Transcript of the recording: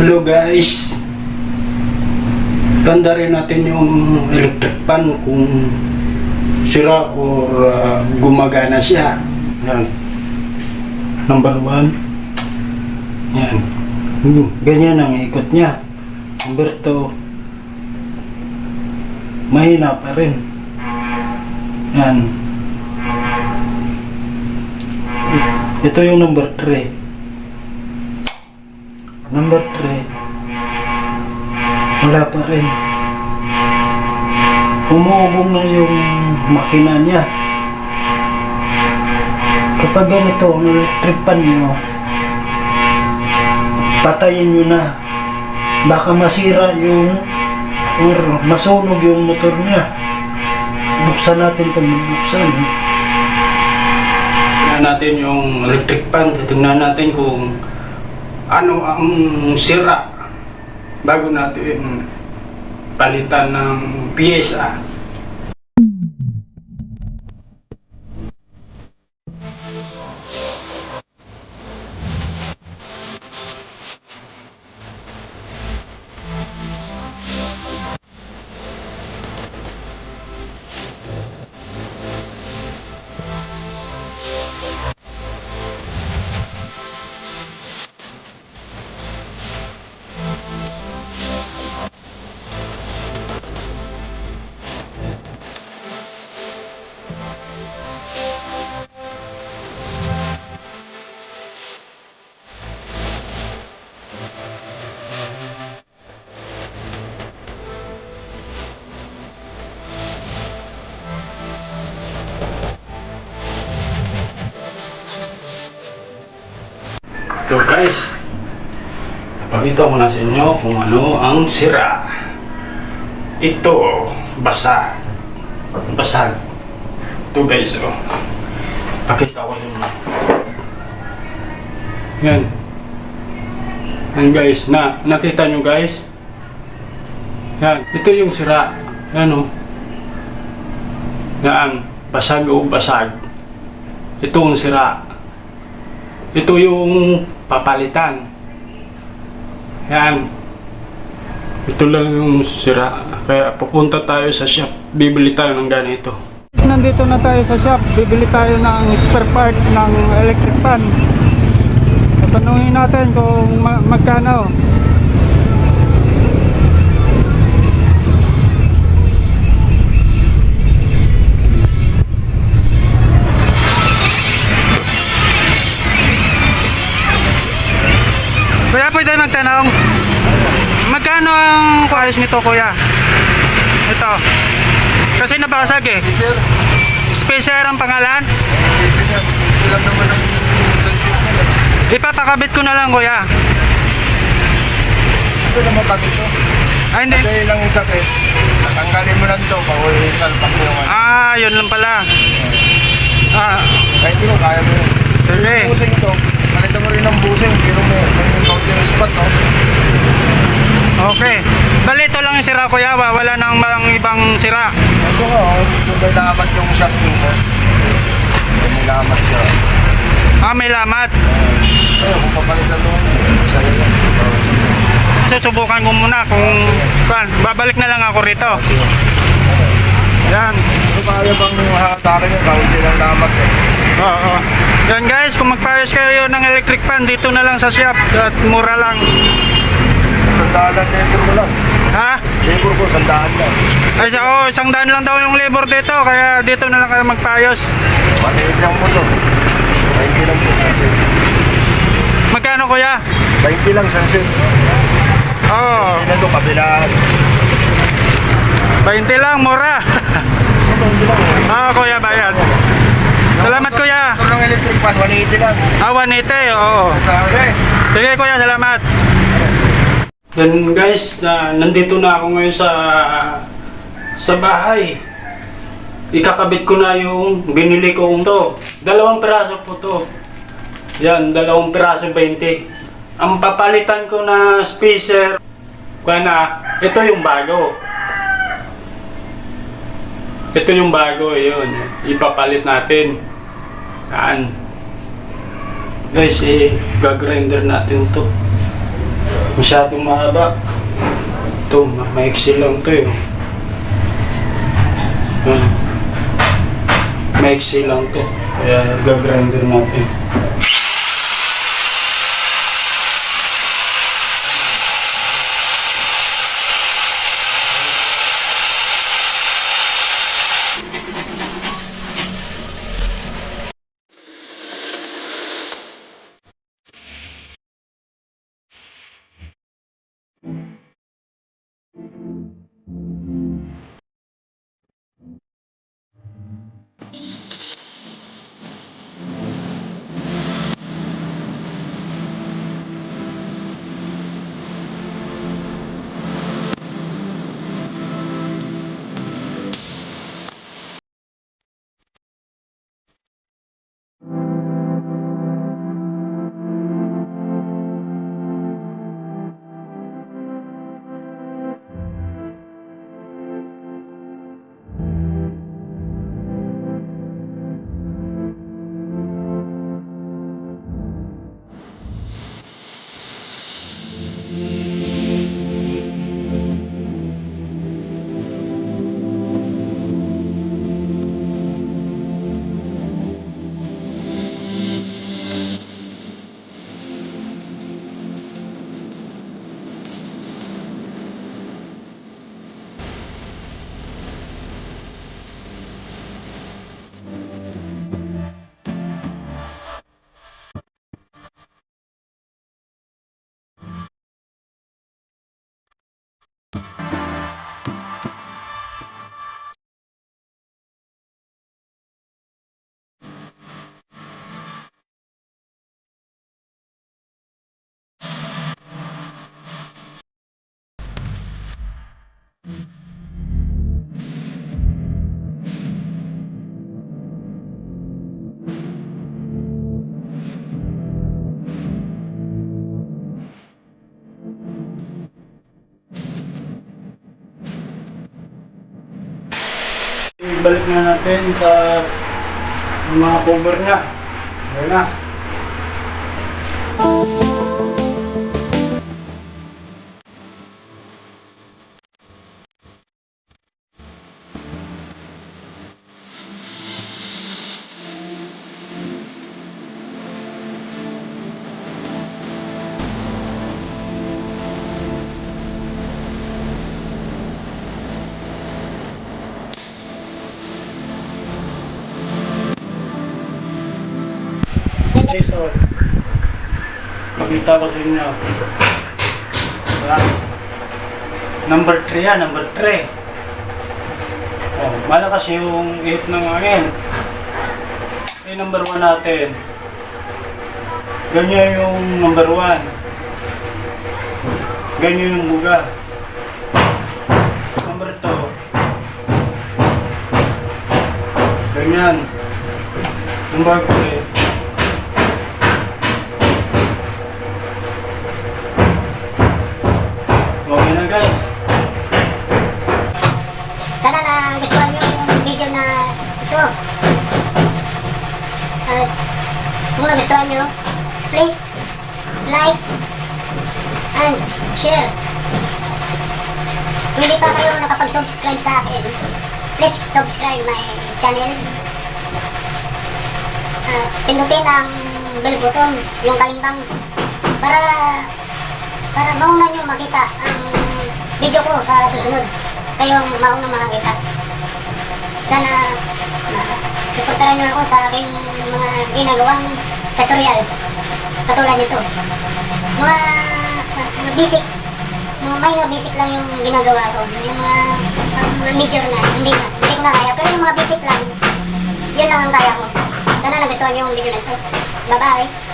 Hello guys. Tanda rin natin yung electric pan kung sira or uh, gumagana siya. Yan. Number one. Yan. Hmm, Ganyan ang ikot niya. Number two. Mahina pa rin. Yan. Ito yung number 3. Number 3. Wala pa rin. Umuubong na yung makina niya. Kapag ganito ang electric pan nyo, patayin nyo na. Baka masira yung or masunog yung motor niya. Buksan natin ito, buksan. Tingnan natin yung electric pan. Tingnan natin kung ano ang sira bago natin palitan ng pyesa. So guys, pakita ko na sa inyo kung ano ang sira. Ito, basag. Basag. Ito guys, oh. Pakita ko sa inyo. Yan. Yan guys, na nakita nyo guys? Yan, ito yung sira. Yan oh. Yan, basag o basag. Ito ang sira. Ito yung papalitan. Yan. Ito lang yung sira. Kaya pupunta tayo sa shop. Bibili tayo ng ganito. Nandito na tayo sa shop. Bibili tayo ng spare part ng electric fan. Tanungin natin kung ma- magkano. Kuya, pwede magtanong? Magkano ang kuayos nito, kuya? Ito. Kasi nabasag eh. Sir, Spacer ang pangalan. ilan naman ang Ipapakabit ko na lang, kuya. ito naman pag ito. Ay, hindi. Dahil lang ikakit. Tanggalin mo lang ito, pauwi salpak mo yung ano. Ah, yun lang pala. Ah, Kahit hindi mo, kaya mo yun. sige. Busing ito. Palitan mo rin ng busing. Pero mo, yung spot, no? Okay. Bali, ito lang yung sira, kuya. Wa- Wala nang mga ibang sira. Ito nga, oh. Kung may lamat yung shop mo, oh. Kung may lamat siya. Ah, may lamat. Ayun, kung papalitan mo, sa'yo yan. Susubukan ko muna kung... Kuan, babalik na lang ako rito. Sige. Yan. Pero kaya bang hatakin yung kaunti lang lamat eh. Oo. Yan guys, kung magpayos kayo ng electric fan, dito na lang sa shop. At mura lang. Sandaan lang labor ko lang. Ha? Labor ko, sandaan lang. Ay, sa- oh, isang daan lang daw yung labor dito, kaya dito na lang kayo magpayos. Maliit lang mo to. 20 lang po, sunset. Magkano kuya? 20 lang, sunset. Oo, oh, Hindi na to, kabilaan. 20 lang, mura. 20 lang. Oo, kuya, bayad. Salamat kuya. Ito ng electric fan, 180 lang. Ah, 180, oo. Sige kuya, salamat. Yan guys, na, nandito na ako ngayon sa sa bahay. Ikakabit ko na yung binili kong to. Dalawang piraso po to. Yan, dalawang piraso 20. Ang papalitan ko na spacer, kaya na, ito yung bago. Ito yung bago, yun. Ipapalit natin. Yan. Guys, eh, gagrinder natin to. Masyadong mahaba. Ito, ma- maiksi lang to eh. Hmm. Maiksi lang to. Kaya gagrinder natin. Ibalik na natin sa mga cover niya. Ayan na. Pakita ko sa inyo. Number 3 yan, number 3. Oh, malakas yung ihip ng hangin. Eh, number 1 natin. Ganyan yung number 1. Ganyan yung buga. Number 2. Ganyan. Number 3. Sana na gustuhan nyo yung video na ito. At kung nagustuhan nyo, please like and share. Kung hindi pa kayo nakapag-subscribe sa akin, please subscribe my channel. At pindutin ang bell button, yung kalimbang, para para mauna nyo makita ang video ko sa susunod. Kayo ang mauna makakita. Sana supportaran nyo ako sa aking mga ginagawang tutorial. Katulad nito. Mga, mga basic, mga minor basic lang yung ginagawa ko. Yung mga, mga major na, hindi na. Hindi ko na kaya. Pero yung mga basic lang, yun lang ang kaya ko. Sana nagustuhan nyo yung video na ito. Bye-bye!